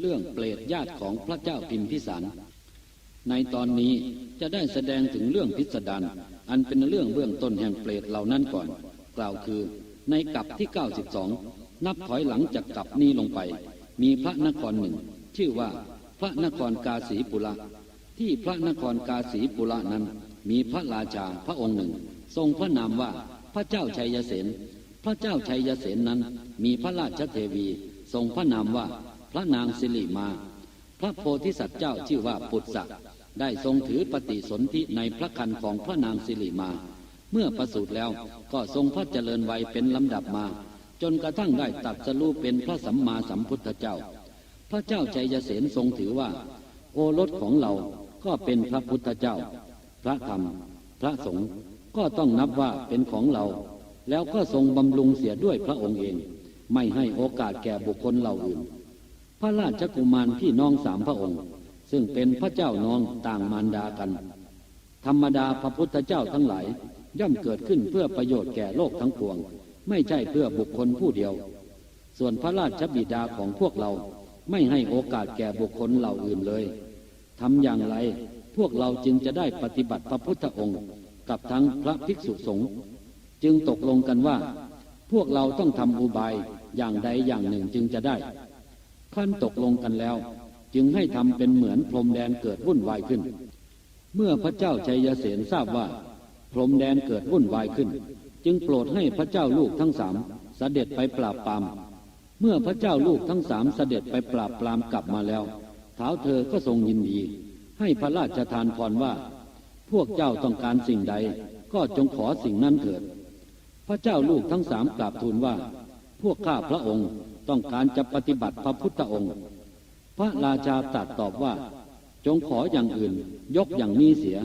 เรื่องเปรตญาติของพระเจ้าพิมพิสาร ในตอนนี้จะได้แสดงถึงเรื่องพิสดารอันเป็นเรื่องเบื้องต้นแห่งเปรตเหล่านั้นก่อน กล่าวคือในกับที่ 92 นับถอยหลังจากกับนี้ลงไป มีพระนครหนึ่ง ชื่อว่าพระนครกาสีปุระที่พระนครกาสีปุระนั้น มีพระราชาพระองค์หนึ่ง ทรงพระนามว่าพระเจ้าชัยเสนพระเจ้าชัยเสนนั้น มีพระราชเทวี ทรงพระนามว่า พระนางสิริมา พระโพธิสัตว์เจ้าชื่อว่าปุตสะได้ทรงถือปฏิสนธิในพระคันของพระนางสิริมา เมื่อประสูติแล้วก็ทรงพระเจริญวัยเป็นลำดับมา จนกระทั่งได้ตัดสรู้เป็นพระสัมมาสัมพุทธเจ้า พระเจ้าชัยเสนทรงถือว่า โอรสของเราก็เป็นพระพุทธเจ้า พระธรรม พระสงฆ์ก็ต้องนับว่าเป็นของเรา แล้วก็ทรงบำรุงเสียด้วยพระองค์เอง ไม่ให้โอกาสแก่บุคคลเหล่าอื่น พระราชกุมารพี่น้องสามพระองค์ ซึ่งเป็นพระเจ้าน้องต่างมารดากัน ธรรมดาพระพุทธเจ้าทั้งหลายย่อมเกิดขึ้นเพื่อประโยชน์แก่โลกทั้งปวง ไม่ใช่เพื่อบุคคลผู้เดียว ส่วนพระราชบิดาของพวกเราไม่ให้โอกาสแก่บุคคลเหล่าอื่นเลยทำอย่างไรพวกเราจึงจะได้ปฏิบัติพระพุทธองค์ กับทั้งพระภิกษุสงฆ์จึงตกลงกันว่า พวกเราต้องทำอุบายอย่างใดอย่างหนึ่งจึงจะได้ ขั้นตกลงกันแล้ว จึงให้ทำเป็นเหมือนพรมแดนเกิดวุ่นวายขึ้น เมื่อพระเจ้าชัยเสนทราบว่า พรมแดนเกิดวุ่นวายขึ้น จึงโปรดให้พระเจ้าลูกทั้งสามเสด็จไปปราบปราม เมื่อพระเจ้าลูกทั้งสามเสด็จไปปราบปรามกลับมาแล้วเท้าเธอก็ทรงยินดี ให้พระราชทานพรว่า พวกเจ้าต้องการสิ่งใด ก็จงขอสิ่งนั้นเถิด พระเจ้าลูกทั้งสามกราบทูลว่า พวกข้าพระองค์ต้องการจะปฏิบัติพระพุทธองค์ พระราชาตรัสตอบว่า จงขออย่างอื่น ยกอย่างนี้เสีย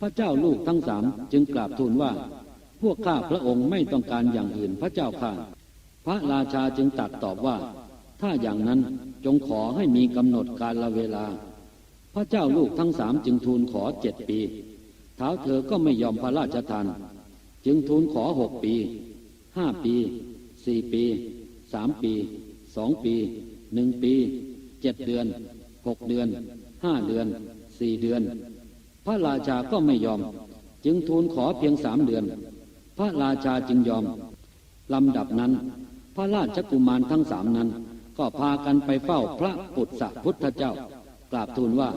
พระเจ้าลูกทั้งสามจึงกราบทูลว่า พวกข้าพระองค์ไม่ต้องการอย่างอื่นพระเจ้าข้าพระราชาจึงตรัสตอบว่า ถ้าอย่างนั้นจงขอให้มีกำหนดการละเวลา พระเจ้าลูกทั้งสามจึงทูลขอเจ็ดปีเท้าเธอก็ไม่ยอมพระราชทาน จึงทูลขอหกปีห้าปี สี่ปีสามปีสองปีหนึ่งปีเจ็ดเดือนหกเดือนห้าเดือนสี่เดือน พระราชาก็ไม่ยอม จึงทูลขอเพียงสามเดือน พระราชาจึงยอมลำดับนั้น พระราชกุมารทั้งสามนั้น ก็พากันไปเฝ้าพระปุตสะพุทธเจ้ากราบทูลว่า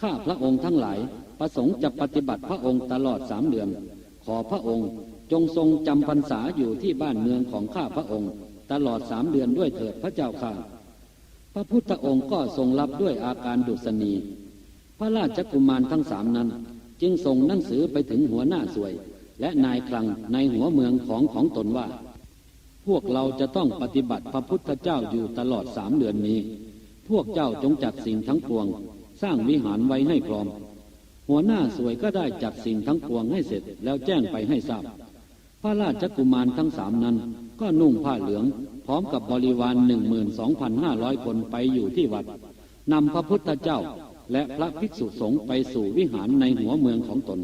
ข้าพระองค์ทั้งหลายประสงค์จะปฏิบัติพระองค์ตลอดสามเดือน ขอพระองค์ จงทรงจำพรรษาอยู่ที่บ้านเมืองของข้าพระองค์ ตลอดสามเดือนด้วยเถิดพระเจ้าข้าพระพุทธองค์ก็ทรงรับด้วยอาการดุษณี พระราชกุมารทั้งสามนั้น จึงส่งหนังสือไปถึงหัวหน้าสวย และนายคลังในหัวเมืองของของตนว่า พวกเราจะต้องปฏิบัติพระพุทธเจ้าอยู่ตลอดสามเดือนนี้ พวกเจ้าจงจัดสิ่งทั้งปวง สร้างวิหารไว้ให้พร้อม หัวหน้าสวยก็ได้จัดสิ่งทั้งปวงให้เสร็จแล้วแจ้งไปให้ทราบ พระราชกุมารทั้งสามนั้น ก็นุ่งผ้าเหลือง พร้อมกับบริวารหนึ่งหมื่นสองพันห้าร้อยคนไปอยู่ที่วัดนำพระพุทธเจ้าและพระภิกษุสงฆ์ไปสู่วิหารในหัวเมืองของตน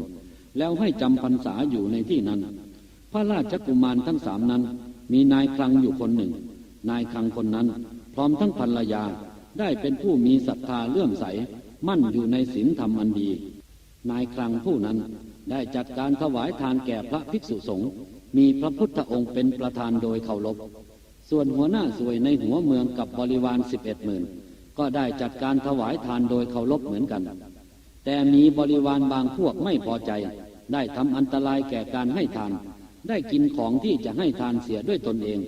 แล้วให้จำพรรษาอยู่ในที่นั้น พระราชกุมารทั้งสามนั้น มีนายคลังอยู่คนหนึ่ง นายคลังคนนั้น พร้อมทั้งภรรยาได้เป็นผู้มีศรัทธาเลื่อมใส มั่นอยู่ในศีลธรรมอันดี นายคลังผู้นั้น ได้จัดการถวายทานแก่พระภิกษุสงฆ์มีพระพุทธองค์เป็นประธานโดยเคารพส่วนหัวหน้าสวยในหัวเมืองกับบริวารสิบเอ็ดหมื่นก็ได้จัดการถวายทานโดยเคารพเหมือนกัน แต่มีบริวารบางพวกไม่พอใจ ได้ทำอันตรายแก่การให้ทาน ได้กินของที่จะให้ทานเสียด้วยตนเอง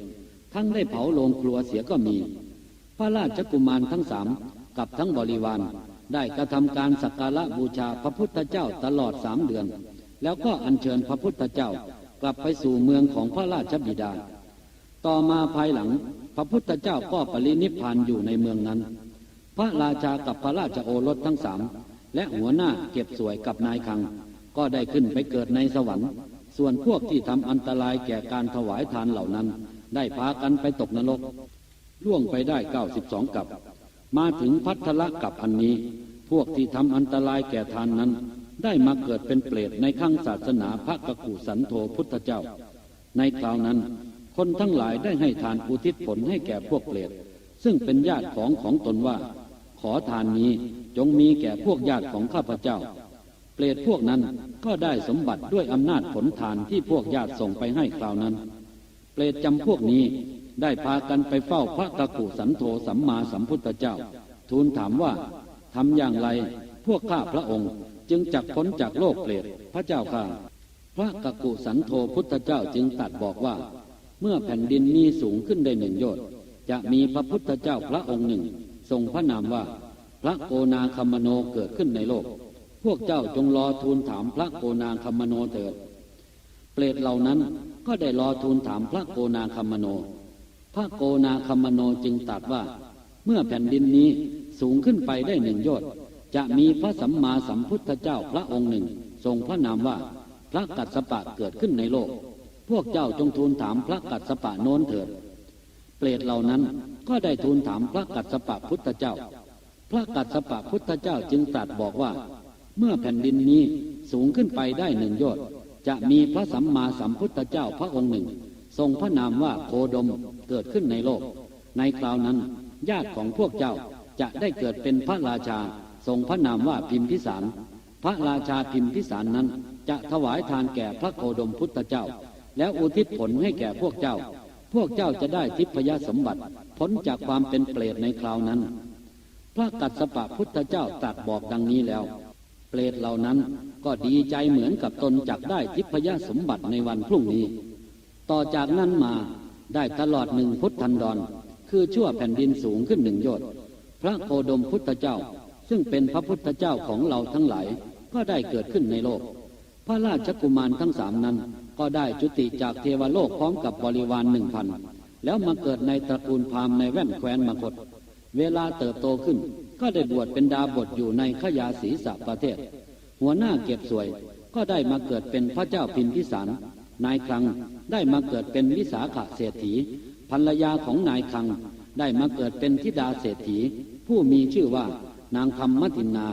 ทั้งได้เผาโลงครัวเสียก็มี พระราชกุมารทั้งสามกับทั้งบริวาร ได้กระทำการสักการะบูชาพระพุทธเจ้าตลอดสามเดือน แล้วก็อัญเชิญพระพุทธเจ้ากลับไปสู่เมืองของพระราชบิดา ต่อมาภายหลังพระพุทธเจ้าก็ปรินิพานอยู่ในเมืองนั้น พระราชากับพระราชโอรสทั้งสามและหัวหน้าเก็บสวยกับนายคัง ก็ได้ขึ้นไปเกิดในสวรรค์ ส่วนพวกที่ทำอันตรายแก่การถวายทานเหล่านั้น ได้พากันไปตกนรก ล่วงไปได้เก้าสิบสองกับ มาถึงพัทละกับอันนี้ พวกที่ทำอันตรายแก่ทานนั้น ได้มาเกิดเป็นเปรตในข้างศาสนาพระกกุสันโธพุทธเจ้า ในคราวนั้น คนทั้งหลายได้ให้ทานอุทิศผลให้แก่พวกเปรตซึ่งเป็นญาติของของตนว่า ขอทานนี้จงมีแก่พวกญาติของข้าพเจ้า เปรตพวกนั้นก็ได้สมบัติด้วยอำนาจผลทานที่พวกญาติส่งไปให้คราวนั้น เปรตจำพวกนี้ได้พากันไปเฝ้าพระกกุสันโธสัมมาสัมพุทธเจ้า ทูลถามว่าทำอย่างไรพวกข้าพระองค์ จึงจักพ้นจากโลกเปรตพระเจ้าข้าพระกกุสันโธพุทธเจ้าจึงตรัสบอกว่า เมื่อแผ่นดินนี้สูงขึ้นได้หนึ่งโยชน์จะมีพระพุทธเจ้าพระองค์หนึ่ง ทรงพระนามว่า พระโกนาคมโนเกิดขึ้นในโลก พวกเจ้าจงรอทูลถามพระโกนาคมโนเถิด เปรตเหล่านั้นก็ได้รอทูลถามพระโกนาคมโน พระโกนาคมโนจึงตรัสว่า เมื่อแผ่นดินนี้สูงขึ้นไปได้หนึ่งโยชน์ จะมีพระสัมมาสัมพุทธเจ้าพระองค์หนึ่ง ทรงพระนามว่าพระกัสสปะเกิดขึ้นในโลก พวกเจ้าจงทูลถามพระกัสสปะโน้นเถิด เปรตเหล่านั้นก็ได้ทูลถามพระกัสสปะพุทธเจ้า พระกัสสปะพุทธเจ้าจึงตรัสบอกว่า เมื่อแผ่นดินนี้สูงขึ้นไปได้หนึ่งยชน์จะมีพระสัมมาสัมพุทธเจ้าพระองค์หนึ่ง ทรงพระนามว่าโคดมเกิดขึ้นในโลก ในคราวนั้นญาติของพวกเจ้าจะได้เกิดเป็นพระราชา ทรงพระนามว่าพิมพิสาร พระราชาพิมพิสารนั้น จะถวายทานแก่พระโคดมพุทธเจ้า แล้วอุทิศผลให้แก่พวกเจ้า พวกเจ้าจะได้ทิพยสมบัติพ้นจากความเป็นเปรตในคราวนั้น พระกัสสปะพุทธเจ้าตรัสบอกดังนี้แล้ว เปรตเหล่านั้นก็ดีใจเหมือนกับตนจักได้ทิพยสมบัติในวันพรุ่งนี้ ต่อจากนั้นมาได้ตลอดหนึ่งพุทธันดร คือชั่วแผ่นดินสูงขึ้นหนึ่งโยชน์พระโคดมพุทธเจ้า ซึ่งเป็นพระพุทธเจ้าของเราทั้งหลายก็ได้เกิดขึ้นในโลก พระราชกุมารทั้งสามนั้น ก็ได้จุติจากเทวโลกพร้อมกับบริวารหนึ่งพันแล้วมาเกิดในตระกูลพราหมณ์ในแว่นแคว้นมคตเวลาเติบโตขึ้น ก็ได้บวชเป็นดาบทอยู่ในขยาศีสะประเทศ หัวหน้าเก็บสวย ก็ได้มาเกิดเป็นพระเจ้าพิมพิสาร นายครังได้มาเกิดเป็นวิสาขะเศรษฐีภรรยาของนายครังได้มาเกิดเป็นธิดาเศรษฐี ผู้มีชื่อว่า นางคำมตินา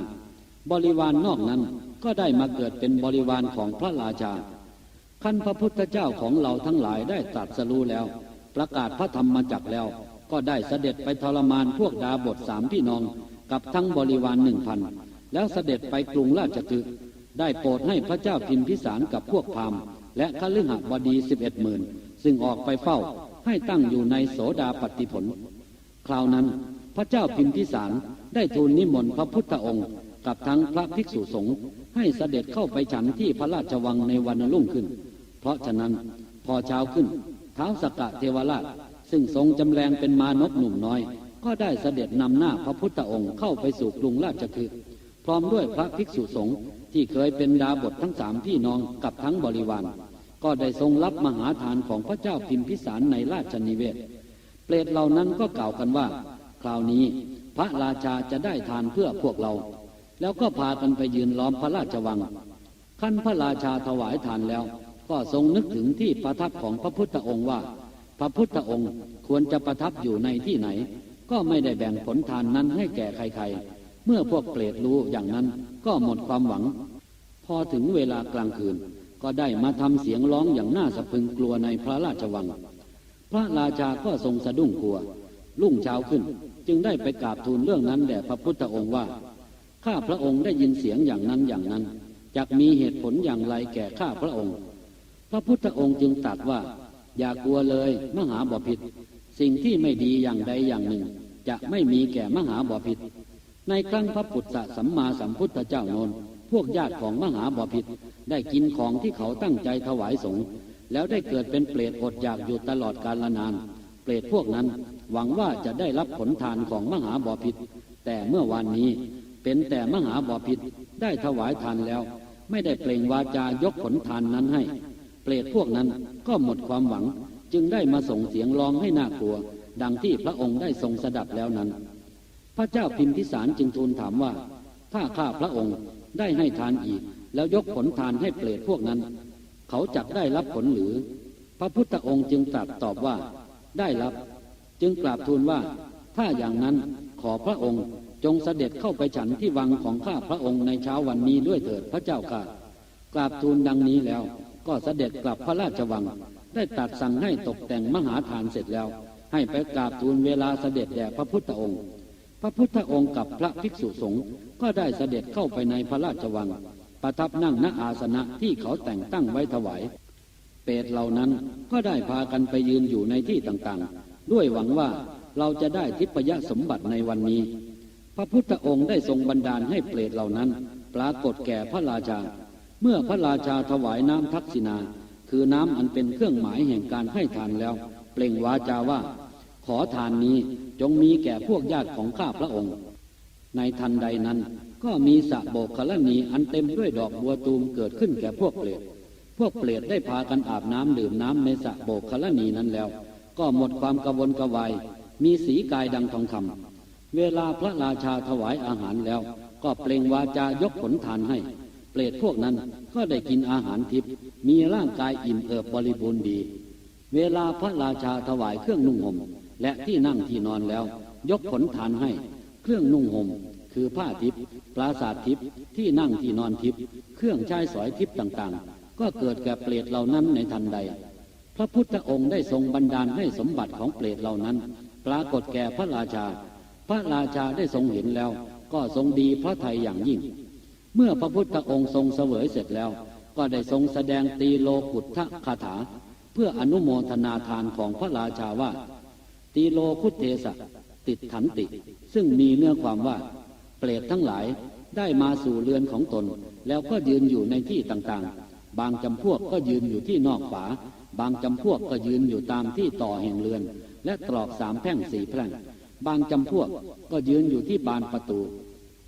บริวารนนอกนั้นก็ได้มาเกิดเป็นบริวารของพระราชาขั้นพระพุทธเจ้าของเราทั้งหลายได้ตรัสรู้แล้ว ประกาศพระธรรมมาจักแล้ว ก็ได้เสด็จไปทรมานพวกดาบทสามพี่น้องกับทั้งบริวารหนึ่งพันแล้วเสด็จไปกรุงราชคฤห์ได้โปรดให้พระเจ้าพิมพิสารกับพวกพามและขลึหบดีสิบเอ็ดหมื่นซึ่งออกไปเฝ้าให้ตั้งอยู่ในโสดาปฏิผล คราวนั้น พระเจ้าพิมพิสารได้ทูลนิมนต์พระพุทธองค์ กับทั้งพระภิกษุสงฆ์ให้เสด็จเข้าไปฉันที่พระราชวังในวันรุ่งขึ้น เพราะฉะนั้นพอเช้าขึ้นเท้าวสกกะเทวราช ซึ่งทรงจำแรงเป็นมานพหนุ่มน้อย ก็ได้เสด็จนำหน้าพระพุทธองค์เข้าไปสู่กรุงราชคฤห์พร้อมด้วยพระภิกษุสงฆ์ที่เคยเป็นดาบททั้งสามพี่น้องกับทั้งบริวารก็ได้ทรงรับมหาทานของพระเจ้าพิมพิสารในราชนิเวศ เปรตเหล่านั้นก็กล่าวกันว่า คราวนี้พระราชาจะได้ทานเพื่อพวกเรา แล้วก็พากันไปยืนล้อมพระราชวัง ขั้นพระราชาถวายทานแล้ว ก็ทรงนึกถึงที่ประทับของพระพุทธองค์ว่า พระพุทธองค์ควรจะประทับอยู่ในที่ไหน ก็ไม่ได้แบ่งผลทานนั้นให้แก่ใครๆ เมื่อพวกเปรตรู้อย่างนั้นก็หมดความหวัง พอถึงเวลากลางคืนก็ได้มาทำเสียงร้องอย่างน่าสะพรึงกลัวในพระราชวัง พระราชาก็ทรงสะดุ้งกลัวรุ่งเช้าขึ้น จึงได้ไปกราบทูลเรื่องนั้นแด่พระพุทธองค์ว่า ข้าพระองค์ได้ยินเสียงอย่างนั้นอย่างนั้นจะมีเหตุผลอย่างไรแก่ข้าพระองค์ พระพุทธองค์จึงตรัสว่า อย่ากลัวเลยมหาบพิษสิ่งที่ไม่ดีอย่างใดอย่างหนึ่ง จะไม่มีแก่มหาบพิษในครั้งพระปุตตะสัมมาสัมพุทธเจ้านนพวกญาติของมหาบพิษได้กินของที่เขาตั้งใจถวายสงฆ์แล้วได้เกิดเป็นเปรตอดอยากอยู่ตลอดกาลนาน เปรตพวกนั้น หวังว่าจะได้รับผลทานของมหาบอพิษแต่เมื่อวานนี้เป็นแต่มหาบอพิษได้ถวายทานแล้ว ไม่ได้เปล่งวาจายกผลทานนั้นให้ เปรตพวกนั้นก็หมดความหวังจึงได้มาส่งเสียงร้องให้น่ากลัว ดังที่พระองค์ได้ทรงสดับแล้วนั้น พระเจ้าพิมพิสารจึงทูลถามว่า ถ้าข้าพระองค์ได้ให้ทานอีก แล้วยกผลทานให้เปรตพวกนั้น เขาจักได้รับผลหรือ พระพุทธองค์จึงตรัสตอบว่า ได้รับ จึงกราบทูลว่า ถ้าอย่างนั้นขอพระองค์จงเสด็จเข้าไปฉันที่วังของข้าพระองค์ในเช้าวันนี้ด้วยเถิดพระเจ้าค่ะ กราบทูลดังนี้แล้ว ก็เสด็จกลับพระราชวัง ได้ตัดสั่งให้ตกแต่งมหาทานเสร็จแล้ว ให้ไปกราบทูลเวลาเสด็จแด่พระพุทธองค์ พระพุทธองค์กับพระภิกษุสงฆ์ก็ได้เสด็จเข้าไปในพระราชวัง ประทับนั่งณอาสนะที่เขาแต่งตั้งไว้ถวาย เปรตเหล่านั้นก็ได้พากันไปยืนอยู่ในที่ต่างๆ ด้วยหวังว่าเราจะได้ทิพยสมบัติในวันนี้ พระพุทธองค์ได้ทรงบันดาลให้เปรตเหล่านั้น ปรากฏแก่พระราชา เมื่อพระราชาถวายน้ำทักษิณาคือน้ำอันเป็นเครื่องหมายแห่งการให้ทานแล้ว เปล่งวาจาว่า ขอทานนี้จงมีแก่พวกญาติของข้าพระองค์ ในทันใดนั้น ก็มีสะโบกขลนีอันเต็มด้วยดอกบัวตูมเกิดขึ้นแก่พวกเปรตพวกเปรตได้พากันอาบน้ำดื่มน้ำในสะโบกขลนีนั้นแล้ว ก็หมดความกระวนกระวายมีสีกายดังทองคำเวลาพระราชาถวายอาหารแล้ว ก็เปล่งวาจายกผลทานให้ เปรตพวกนั้นก็ได้กินอาหารทิพย์มีร่างกายอิ่มเอิบบริบูรณ์ดี เวลาพระราชาถวายเครื่องนุ่งห่มและที่นั่งที่นอนแล้ว ยกผลทานให้ เครื่องนุ่งห่มคือผ้าทิพย์ปราสาททิพย์ที่นั่งที่นอนทิพย์เครื่องใช้สอยทิพย์ต่างๆ ก็เกิดแก่เปรตเหล่านั้นในทันใด พระพุทธองค์ได้ทรงบันดาลให้สมบัติของเปรตเหล่านั้น ปรากฏแก่พระราชา พระราชาได้ทรงเห็นแล้ว ก็ทรงดีพระทัยอย่างยิ่ง เมื่อพระพุทธองค์ทรงเสวยเสร็จแล้ว ก็ได้ทรงแสดงตีโลกุทะคาถา เพื่ออนุโมทนาทานของพระราชาว่า ตีโลคุเทสะติดถันติ ซึ่งมีเนื้อความว่า เปรตทั้งหลายได้มาสู่เรือนของตน แล้วก็ยืนอยู่ในที่ต่างๆ บางจำพวกก็ยืนอยู่ที่นอกฝา บางจำพวกก็ยืนอยู่ตามที่ต่อแห่งเรือน และตรอกสามแพร่งสี่แพร่ง บางจำพวกก็ยืนอยู่ที่บานประตู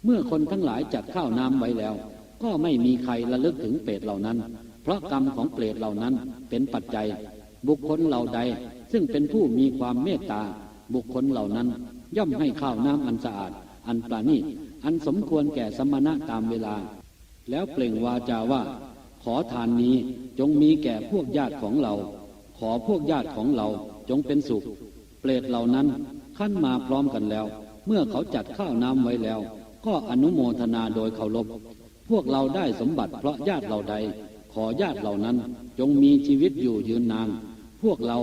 เมื่อคนทั้งหลายจัดข้าวน้ำไว้แล้ว ก็ไม่มีใครระลึกถึงเปรตเหล่านั้น เพราะกรรมของเปรตเหล่านั้นเป็นปัจจัย บุคคลเหล่าใด ซึ่งเป็นผู้มีความเมตตา บุคคลเหล่านั้น ย่อมให้ข้าวน้ำอันสะอาด อันปราณีตอันสมควรแก่สมณะตามเวลา แล้วเปล่งวาจาว่า ขอทานนี้จงมีแก่พวกญาติของเรา ขอพวกญาติของเราจงเป็นสุข เปรตเหล่านั้นขั้นมาพร้อมกันแล้ว เมื่อเขาจัดข้าวน้ำไว้แล้ว ก็อนุโมทนาโดยเคารพพวกเราได้สมบัติเพราะญาติเราใด ขอญาติเหล่านั้นจงมีชีวิตอยู่ยืนนาน พวกเรา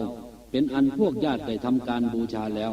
เป็นอันพวกญาติได้ทำการบูชาแล้ว